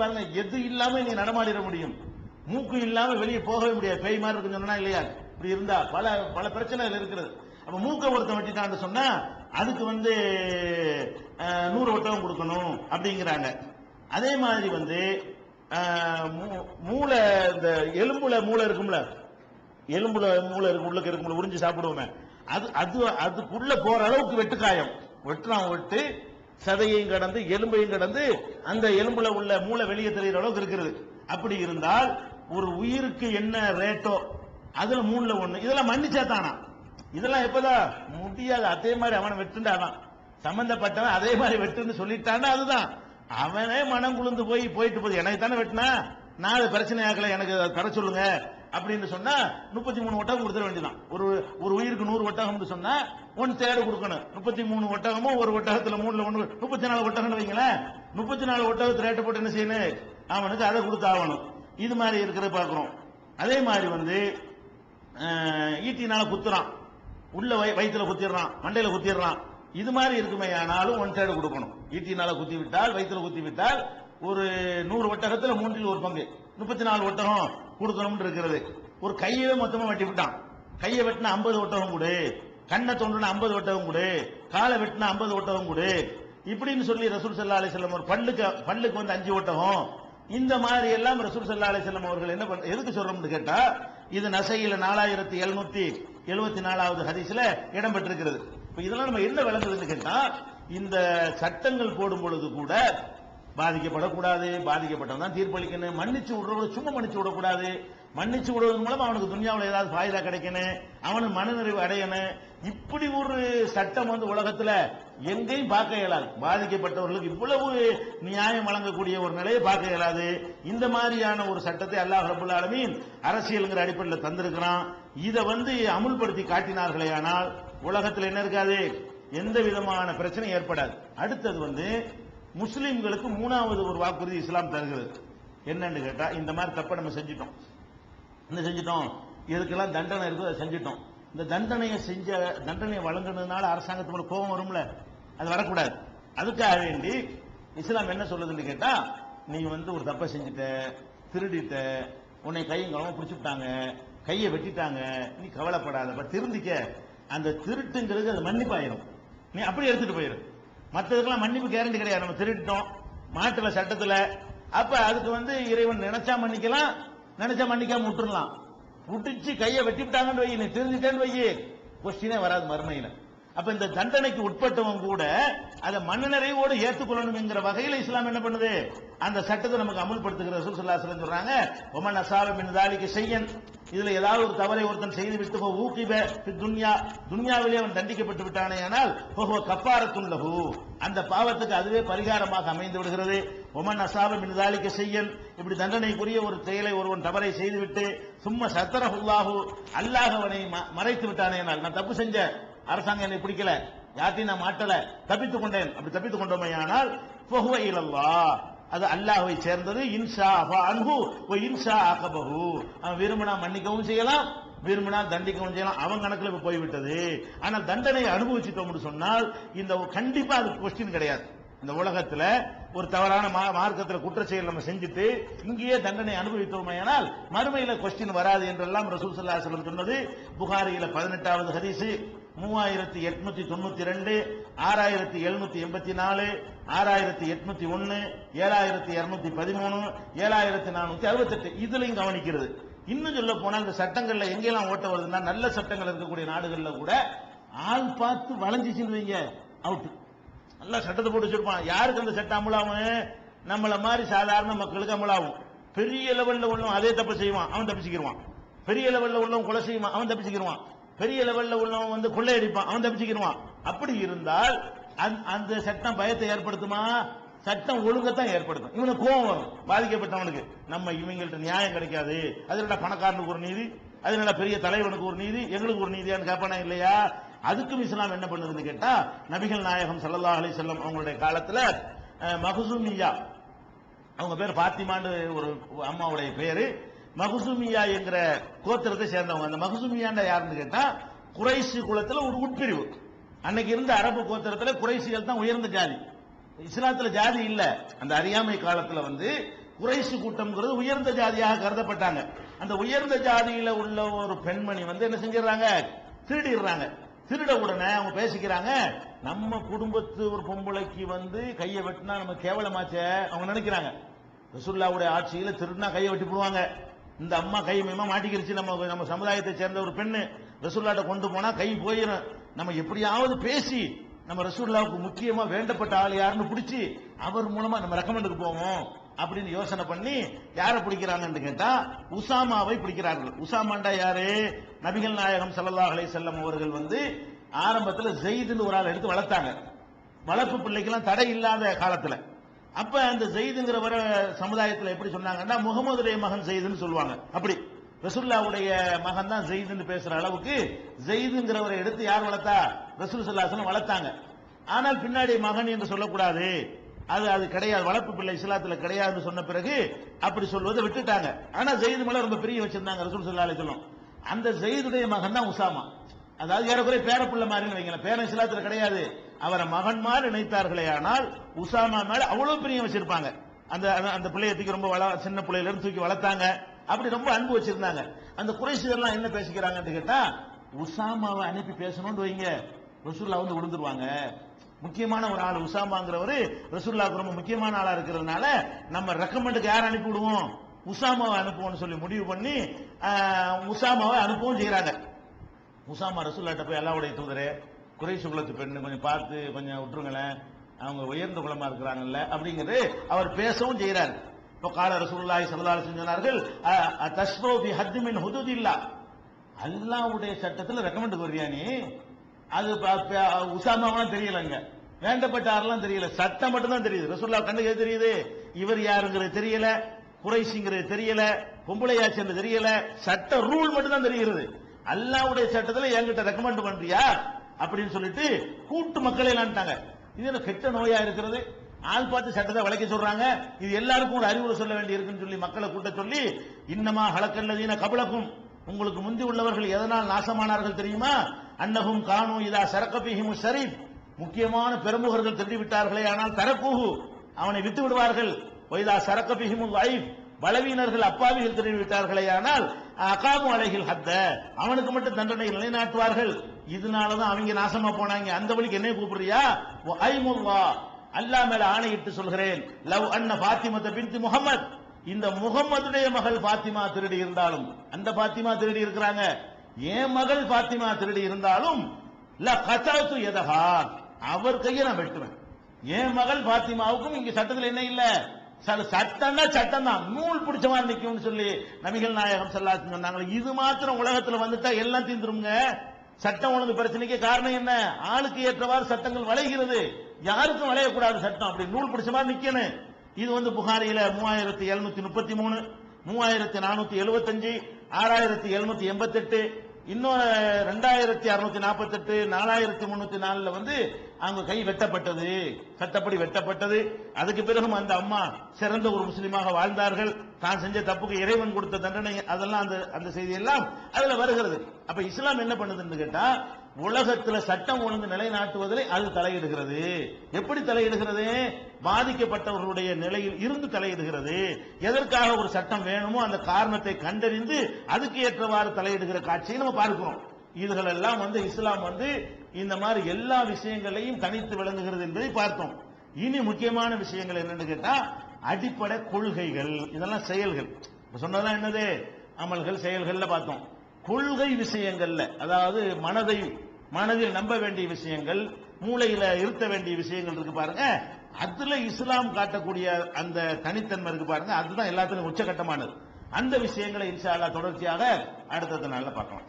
பாருங்க எது இல்லாம நீ நடமாடிட முடியும்? மூக்கு இல்லாம வெளியே போகவே முடியாது. பேய் மாதிரி இருக்கு சொன்னா இல்லையா? இப்படி இருந்தா பல பல பிரச்சனைகள் இருக்கிறது. அப்ப மூக்க ஒருத்தன் வெட்டிட்டான்னு சொன்னா அதுக்கு வந்து நூறு ஒட்டகம் கொடுக்கணும் அப்படிங்கிறாங்க. அதே மாதிரி வந்து மூ- மூளை இந்த எலும்புல மூளை இருக்கும்ல? எலும்புல மூளை இருக்கு உள்ளுக்கு இருக்கும்ல உறிஞ்சு சாப்பிடுவோமே. அது அது அதுக்குள்ள போற அளவுக்கு வெட்டுக்காயம். வெட்டுறான் வெட்டு சதையையும் கடந்து எலும்பையும் கடந்து அந்த எலும்புல உள்ள மூளை வெளியே தெரிகிற அளவுக்கு இருக்கிறது. அப்படி இருந்தால் ஒரு உயிருக்கு என்ன ரேட்டோ அதுல மூணுல ஒண்ணு. இதெல்லாம் மன்னிச்சா தானா? இதெல்லாம் எப்பதான் முடியாது. அதே மாதிரி அவனை வெட்டுண்டாதான். சம்பந்தப்பட்டவன் அதே மாதிரி வெட்டுன்னு சொல்லிட்டான்னா அதுதான். அவனே மனம் குளிர்ந்து போய் போயிட்டு போகுது. எனக்கு தானே வெட்டினா? நான் அது பிரச்சனை ஆக்கல எனக்கு தர சொல்லுங்க. அப்படின்னு சொன்னா முப்பத்தி மூணு ஒட்டகம் கொடுத்துட வேண்டியதான் ஒரு ஒரு உயிருக்கு நூறு ஒட்டகம்னு சொன்னா ஒன் தேர்டு கொடுக்கணும். முப்பத்தி மூணு ஒட்டகமும் ஒரு ஒட்டகத்துல மூணுல ஒன்று முப்பத்தி நாலு ஒட்டகம் வைங்களேன். முப்பத்தி நாலு ஒட்டகத்து ரேட்டு போட்டு என்ன செய்யணும்? அவனுக்கு அதை கொடுத்தாகணும். இது மாதிரி இருக்கிறத பார்க்கிறோம். அதே மாதிரி வந்து ஈட்டினால குத்துறான். உள்ள வய- வயிற்றுல குத்திடுறான். மண்டையில குத்திடுறான். இது மாதிரி இருக்குமே ஆனாலும் ஒன் சைடு கொடுக்கணும். ஈட்டினால குத்தி விட்டால் வயிற்றுல குத்தி விட்டால் ஒரு நூறு ஒட்டகத்துல மூன்றில் ஒரு பங்கு. முப்பத்தி நாலு ஒட்டகம். கொடுக்கணும் இருக்கிறது. ஒரு கையில மொத்தமா வெட்டி விட்டான். கையை வெட்டினா ஐம்பது ஒட்டகம் கொடு. கண்ணை தோண்டுனா ஐம்பது ஒட்டகம் கொடு. காலை வெட்டினா ஐம்பது ஒட்டகம் கொடு. இப்படின்னு சொல்லி ரசூல் சல்லா செல்லம் ஒரு பல்லுக்கு பல்லுக்கு வந்து அஞ்சு ஒட்டகம். இந்த மாதிரி எல்லாம் ரசூல் சல்லா அலிஸ்லாம் அவர்கள் என்ன பண்ண எதுக்கு சொல்றோம்னு கேட்டா இது நசையில நாலாயிரத்தி எழுநூத்தி எழுபத்தி நாலாவது ஹதீஸ்ல இடம் பெற்றிருக்கிறது இப்ப இதெல்லாம் நம்ம என்ன விளங்குதுன்னு கேட்டா இந்த சட்டங்கள் போடும் பொழுது கூட பாதிக்கப்படக்கூடாது பாதிக்கப்பட்டவன் தான் தீர்ப்பளிக்கணும். மன்னிச்சு விடுறவங்க சும்மா மன்னிச்சு விடக்கூடாது. மன்னிச்சு விடுவதன் மூலம் அவனுக்கு துன்யாவில் ஏதாவது ஃபாயுதா கிடைக்கணும். அவனுக்கு மனநிறைவு அடையணும். இப்படி ஒரு சட்டம் வந்து உலகத்தில் எங்கேயும் பார்க்க இயலாது. பாதிக்கப்பட்டவர்களுக்கு இவ்வளவு நியாயம் வழங்கக்கூடிய ஒரு நிலையை பார்க்க இயலாது. இந்த மாதிரியான ஒரு சட்டத்தை அல்லாஹ் ரபுல் ஆலமீன் அரசியலுங்கிற அடிப்படையில் தந்திருக்கிறான். இதை வந்து அமுல்படுத்தி காட்டினார்களே ஆனால் உலகத்தில் என்ன இருக்காது? எந்த விதமான பிரச்சனையும் ஏற்படாது. அடுத்தது வந்து முஸ்லீம்களுக்கு மூணாவது ஒரு வாக்குறுதி இஸ்லாம் தருகிறது. என்னன்னு கேட்டா இந்த மாதிரி தப்பை நம்ம செஞ்சிட்டோம். என்ன செஞ்சிட்டோம்? இதுக்கெல்லாம் தண்டனை இருக்குது அதை செஞ்சிட்டோம். இந்த தண்டனையை செஞ்ச தண்டனையை வழங்குனதுனால அரசாங்கத்து மேல கோபம் வரும்ல? அது வரக்கூடாது. அதுக்காக வேண்டி இஸ்லாம் என்ன சொல்லுதுன்னு கேட்டா நீ வந்து ஒரு தப்பை செஞ்சுட்ட திருடிட்ட உன்னை கையும் களவும் பிடிச்சிட்டாங்க கையை வெட்டிட்டாங்க நீ கவலைப்படாத திருந்திக்க. அந்த திருட்டுங்கிறது அது மன்னிப்பாயிரும். நீ அப்படி எடுத்துட்டு போயிரு. மற்றதுக்கெல்லாம் மன்னிப்பு கேரண்டி கிடையாது. நம்ம திருட்டோம் மாட்டுல சட்டத்துல. அப்ப அதுக்கு வந்து இறைவன் நினைச்சா மன்னிக்கலாம் நினைச்சா மன்னிக்காம விட்டுடலாம் விட்டுச்சு கையை வெட்டிவிட்டாங்கன்னு வை நீ திருந்திட்டேன்னு வை கொஸ்டினே வராது மறுமையில. அப்ப இந்த தண்டனைக்கு உட்பட்டவன் கூட அதை மனநிறைவோடு ஏற்றுக்கொள்ளணுங்கிற வகையில் இஸ்லாம் என்ன பண்ணுது? அந்த சட்டத்தை நமக்கு அமுல்படுத்துகிற ரசூல் ஸல்லல்லாஹு சொல்றாங்க ஒமன் அசாப என் தாலிக்கு செய்யன் இதுல ஏதாவது ஒரு தவறை ஒருத்தன் செய்து விட்டு ஊக்கிப துன்யா துன்யாவிலே அவன் தண்டிக்கப்பட்டு விட்டானே ஆனால் ஓஹோ கப்பாரத்துன் அந்த பாவத்துக்கு அதுவே பரிகாரமாக அமைந்து விடுகிறது. ஒமன் அசாபம் மின் தாலிக்கு செய்யன் இப்படி தண்டனைக்குரிய ஒரு செயலை ஒருவன் தவறை செய்துவிட்டு சும்மா சத்தரஹுல்லாஹு அல்லாஹ் அவனை ம- மறைத்து விட்டானே நான் தப்பு செஞ்சேன். அரசாங்கம் என்னை பிடிக்கல. யார்ட்டையும் நான் மாட்டல. தப்பித்துக் கொண்டேன். அப்படி தப்பித்துக் கொண்டோமே ஆனால் இலல்லாஹ். அது அல்லாஹை சேர்ந்தது. இன்ஷா அஃபா அன்பு வ இன்ஷா ஆகபகு அவன் விரும்பினா மன்னிக்கவும் செய்யலாம். விரும்பினா தண்டிக்கவும் செய்யலாம். அவன் கணக்கில் இப்ப போய்விட்டது. ஆனால் தண்டனை அனுபவிச்சிட்டோம்னு சொன்னால் இந்த கண்டிப்பா அது கொஸ்டின் கிடையாது. இந்த உலகத்தில் ஒரு தவறான மா- மார்க்கத்தில் குற்றச்செயல் நம்ம செஞ்சுட்டு இங்கேயே தண்டனை அனுபவித்தோமையானால் மறுமையில் கொஸ்டின் வராது என்றெல்லாம் ரசூல் ஸல்லல்லாஹு சொன்னது. புகாரியில் பதினெட்டாவது ஹரிசு மூவாயிரத்தி எட்நூத்தி தொண்ணூத்தி ரெண்டு ஆறாயிரத்தி எழுநூத்தி எண்பத்தி நாலு ஆறாயிரத்தி எட்நூத்தி ஒன்னு ஏழாயிரத்தி இருநூத்தி பதிமூணு ஏழாயிரத்தி நானூத்தி அறுபத்தெட்டு. இதுலயும் கவனிக்கிறது. இன்னும் சொல்ல போனா இந்த சட்டங்கள்ல எங்கெல்லாம் ஓட்ட வருதுன்னா நல்ல சட்டங்கள் இருக்கக்கூடிய நாடுகள்ல கூட ஆள் பார்த்து வளைஞ்சிச்சுன்னு வைங்க அவுட் நல்லா சட்டத்தை போட்டு வச்சிருப்பான். யாருக்கு அந்த சட்டம் அமலாகும் நம்மள மாதிரி சாதாரண மக்களுக்கு அமலாகும் பெரிய லெவல்ல உள்ளவன் அதே தப்பு செய்வான் அவன் தப்பிச்சுக்கிடுவான் பெரிய லெவல்ல உள்ளவன் கொலை செய்வான் அவன் தப்பிச்சுக்கிடுவான் பெரிய லெவல்ல உள்ளவன் வந்து கொள்ளையடிப்பான் அவன் தப்பிச்சுக்கிடுவான். அப்படி இருந்தால் அந்த- அந்த சட்டம் பயத்தை ஏற்படுத்துமா? சட்டம் ஒழுங்கத்தான் ஏற்படுத்தும். இவனுக்கு கோபம் வரும். பாதிக்கப்பட்டவனுக்கு. நம்ம இவங்கள்ட்ட நியாயம் கிடைக்காது. அதனால பணக்காரனுக்கு ஒரு நீதி? அதனால பெரிய தலைவனுக்கு ஒரு நீதி? எங்களுக்கு ஒரு நீதியான்னு கேட்பானா இல்லையா? அதுக்கும் இஸ்லாம் என்ன பண்ணுதுன்னு கேட்டா நபிகள் நாயகம் சல்லா அலி செல்லம் அவங்களுடைய காலத்துல மகசூமியா அவங்க பேர் பாத்திமான்னு ஒரு அம்மாவுடைய பேரு. மகுசுமியா என்கிற கோத்திரத்தை சேர்ந்தவங்க. அந்த மகுசுமியாண்ட யாருன்னு கேட்டா குறைசி குலத்துல ஒரு உட்பிரிவு. அன்னைக்கு இருந்த அரபு கோத்திரத்துல குறைசிகள் தான் உயர்ந்த ஜாதி. இஸ்லாத்துல ஜாதி இல்ல. அந்த அறியாமை காலத்துல வந்து குறைசு கூட்டம்ங்கிறது உயர்ந்த ஜாதியாக கருதப்பட்டாங்க. அந்த உயர்ந்த ஜாதியில உள்ள ஒரு பெண்மணி வந்து என்ன செஞ்சிடறாங்க? திருடிடுறாங்க. திருட உடனே அவங்க பேசிக்கிறாங்க நம்ம குடும்பத்து ஒரு பொம்பளைக்கு வந்து கையை வெட்டினா நம்ம கேவலமாச்சே அவங்க நினைக்கிறாங்க. ரசுல்லாவுடைய ஆட்சியில் திருடினா கையை வெட்டி போடுவாங்க. இந்த அம்மா கை மேமா மாட்டிக்கிருச்சு. நம்ம நம்ம சமுதாயத்தை சேர்ந்த ஒரு பெண்ணு ரசூல்லாட்ட கொண்டு போனா கை போயிடும் நம்ம எப்படியாவது பேசி நம்ம ரசூல்லாவுக்கு முக்கியமா வேண்டப்பட்ட ஆள் யாருன்னு பிடிச்சி அவர் மூலமா நம்ம ரெக்கமெண்டுக்கு போவோம் அப்படின்னு யோசனை பண்ணி யாரை பிடிக்கிறாங்கன்னு கேட்டா உசாமாவை பிடிக்கிறார்கள். உசாமாண்டா யாரு? நபிகள் நாயகம் ஸல்லல்லாஹு அலைஹி செல்லம் அவர்கள் வந்து ஆரம்பத்தில் ஜெயிதுன்னு ஒரு ஆள் எடுத்து வளர்த்தாங்க. வளர்ப்பு பிள்ளைக்கெல்லாம் தடை இல்லாத காலத்துல. அப்ப அந்த ஜெயிதுங்கிறவர சமுதாயத்தில் எப்படி சொன்னாங்கன்னா முகமதுடைய மகன் ஜெயிதுன்னு சொல்லுவாங்க. அப்படி. ரசுல்லாவுடைய மகன் தான் ஜெயிதுன்னு பேசுற அளவுக்கு ஜெயிதுங்கிறவரை எடுத்து யார் வளர்த்தா? ரசூல் சல்லாசனம் வளர்த்தாங்க. ஆனால் பின்னாடி மகன் என்று சொல்லக்கூடாது. அது அது கிடையாது. வளர்ப்பு பிள்ளை இஸ்லாத்துல கிடையாதுன்னு சொன்ன பிறகு அப்படி சொல்வதை விட்டுட்டாங்க. ஆனா ஜெயிது மேல ரொம்ப பிரிய வச்சிருந்தாங்க ரசூல் சல்லா அலிஸ்லாம் அந்த ஜெயிதுடைய மகன் தான் உசாமா. அதாவது ஏறக்குறைய பேரப்புள்ள மாதிரி வைங்களேன். பேரன் இஸ்லாத்துல கிடையாது. அவரை மகன் மாதிரி நினைத்தார்களே ஆனால் உசாமா மேல அவ்வளவு பிரியம் வச்சிருப்பாங்க. அந்த அந்த- பிள்ளைய தூக்கி ரொம்ப வள சின்ன பிள்ளையில இருந்து தூக்கி வளர்த்தாங்க. அப்படி ரொம்ப அன்பு வச்சிருந்தாங்க. அந்த குறைசிதர்லாம் என்ன பேசிக்கிறாங்கன்னு கேட்டா உசாமாவை அனுப்பி பேசணும்னு வைங்க. ரசூல்லா வந்து விழுந்துருவாங்க. முக்கியமான ஒரு ஆள் உசாமாங்கிறவரு ரசூல்லாவுக்கு ரொம்ப முக்கியமான ஆளா இருக்கிறதுனால நம்ம ரெக்கமெண்டுக்கு யார் அனுப்பி விடுவோம் உசாமாவை அனுப்புவோம்னு சொல்லி முடிவு பண்ணி உசாமாவை அனுப்பவும் செய்கிறாங்க உசாமா ரசூல்லாட்ட போய் அல்லாவுடைய தூதரே குறைசு குலத்து பெண்ணு கொஞ்சம் பார்த்து கொஞ்சம் விட்டுருங்களேன். அவங்க உயர்ந்த குலமா இருக்கிறாங்கல்ல அப்படிங்கிறது அவர் பேசவும் செய்கிறார் இப்போ கால ரசூல்லாய் ஸல்லல்லாஹு செஞ்சார்கள் வஸல்லம் சொன்னார்கள் அ- இல்லா அல்லாவுடைய பி ரெக்கமெண்ட் வரியா நீ? அது உசாமாவெல்லாம் தெரியலங்க. வேண்டப்பட்ட ஆரெல்லாம் தெரியல. சட்டம் மட்டும்தான் தெரியுது. ரசூல்லா கண்ணுக்கு தெரியுது? இவர் யாருங்கிறது தெரியல. குறைசிங்கிறது தெரியல. பொம்பளையாச்சுன்னு தெரியல. சட்ட ரூல் மட்டும் தான் தெரிகிறது. அல்லாவுடைய சட்டத்தில் என்கிட்ட ரெக்கமெண்ட் பண்றியா? அப்படின்னு சொல்லிட்டு கூட்டு மக்களை எல்லாம் இது என்ன கெட்ட நோயா இருக்கிறது? ஆள் பார்த்து சட்டத்தை வளைக்க சொல்றாங்க. இது எல்லாருக்கும் ஒரு அறிவுரை சொல்ல வேண்டி இருக்குன்னு சொல்லி மக்களை கூட்ட சொல்லி இன்னமா ஹலக்கல்லதீன கபலக்கும். உங்களுக்கு முந்தி உள்ளவர்கள் எதனால் நாசமானார்கள் தெரியுமா? அன்னகும் காணும் இதா சரக்கபிஹிமு ஷரீப். முக்கியமான பெருமுகர்கள் திருடி விட்டார்களே ஆனால் தரக்கூஹு. அவனை விட்டு விடுவார்கள் ஒய்தா சரக்கபிஹிமு வைஃப் பலவீனர்கள் அப்பாவிகள் திருடி விட்டார்களே ஆனால் அகாமு அலைகள் ஹத்த. அவனுக்கு மட்டும் தண்டனை நிலைநாட்டுவார்கள். இதனாலதான் அவங்க நாசமா போனாங்க. அந்த வழிக்கு என்ன கூப்பிடுறியா? ஐமுல்லா. அல்லாஹ் மேல ஆணையிட்டு சொல்கிறேன். லவ் அண்ண பாத்திமத்த பின்தி முகமது இந்த முகம்மதுடைய மகள் பாத்திமா திருடி இருந்தாலும் அந்த பாத்திமா திருடி இருக்கிறாங்க. என் மகள் பாத்திமா திருடி இருந்தாலும் ல கசாத்து எதகா அவர் கையை நான் வெட்டுவேன். என் மகள் பாத்திமாவுக்கும் இங்க சட்டத்தில் என்ன இல்லை? சில சட்டம்னா சட்டம் தான் நூல் பிடிச்ச மாதிரி நிற்கும்னு சொல்லி நபிகள் நாயகம் சொல்லாச்சு சொன்னாங்க இது மாத்திரம் உலகத்தில் வந்துட்டா எல்லாம் தீந்துருங்க. சட்டம் ஒழுங்கு பிரச்சனைக்கு காரணம் என்ன? ஆளுக்கு ஏற்றவாறு சட்டங்கள் வளைகிறது. யாருக்கும் வளையக்கூடாது சட்டம். அப்படி நூல் பிடிச்ச மாதிரி நிற்கணும் இது வந்து புகாரியில மூவாயிரத்தி எழுநூத்தி முப்பத்தி மூணு மூவாயிரத்தி நானூத்தி எழுபத்தஞ்சு ஆறாயிரத்தி எழுநூத்தி எண்பத்தெட்டு இன்னும் ரெண்டாயிரத்தி அறுநூத்தி நாற்பத்தெட்டு நாலாயிரத்தி முன்னூத்தி நாலுல வந்து அவங்க கை வெட்டப்பட்டது. சட்டப்படி வெட்டப்பட்டது. அதுக்கு பிறகும் அந்த அம்மா சிறந்த ஒரு முஸ்லீமாக வாழ்ந்தார்கள். தான் செஞ்ச தப்புக்கு இறைவன் கொடுத்த தண்டனை அதெல்லாம் அந்த அந்த செய்தி எல்லாம் அதுல வருகிறது. அப்ப இஸ்லாம் என்ன பண்ணுதுன்னு கேட்டா உலகத்துல சட்டம் ஒழுங்கு நிலைநாட்டுவதில் அது தலையிடுகிறது. எப்படி தலையிடுகிறது? பாதிக்கப்பட்டவர்களுடைய நிலையில் இருந்து தலையிடுகிறது. எதற்காக ஒரு சட்டம் வேணுமோ அந்த காரணத்தை கண்டறிந்து அதுக்கு ஏற்றவாறு தலையிடுகிற காட்சியை நம்ம பார்க்கிறோம். இதுகளெல்லாம் வந்து இஸ்லாம் வந்து இந்த மாதிரி எல்லா விஷயங்களையும் தனித்து விளங்குகிறது என்பதை பார்த்தோம். இனி முக்கியமான விஷயங்கள் என்னன்னு கேட்டா அடிப்படை கொள்கைகள். இதெல்லாம் செயல்கள். சொன்னதெல்லாம் என்னது? அமல்கள் செயல்கள்ல பார்த்தோம். கொள்கை விஷயங்கள்ல அதாவது மனதை மனதில் நம்ப வேண்டிய விஷயங்கள் மூளையில இருத்த வேண்டிய விஷயங்கள் இருக்கு பாருங்க. அதுல இஸ்லாம் காட்டக்கூடிய அந்த தனித்தன்மை இருக்கு பாருங்க. அதுதான் எல்லாத்துக்கும் உச்சகட்டமானது. அந்த விஷயங்களை இன்ஷா அல்லாஹ் தொடர்ச்சியாக அடுத்தது நாள்ல பார்க்கலாம்.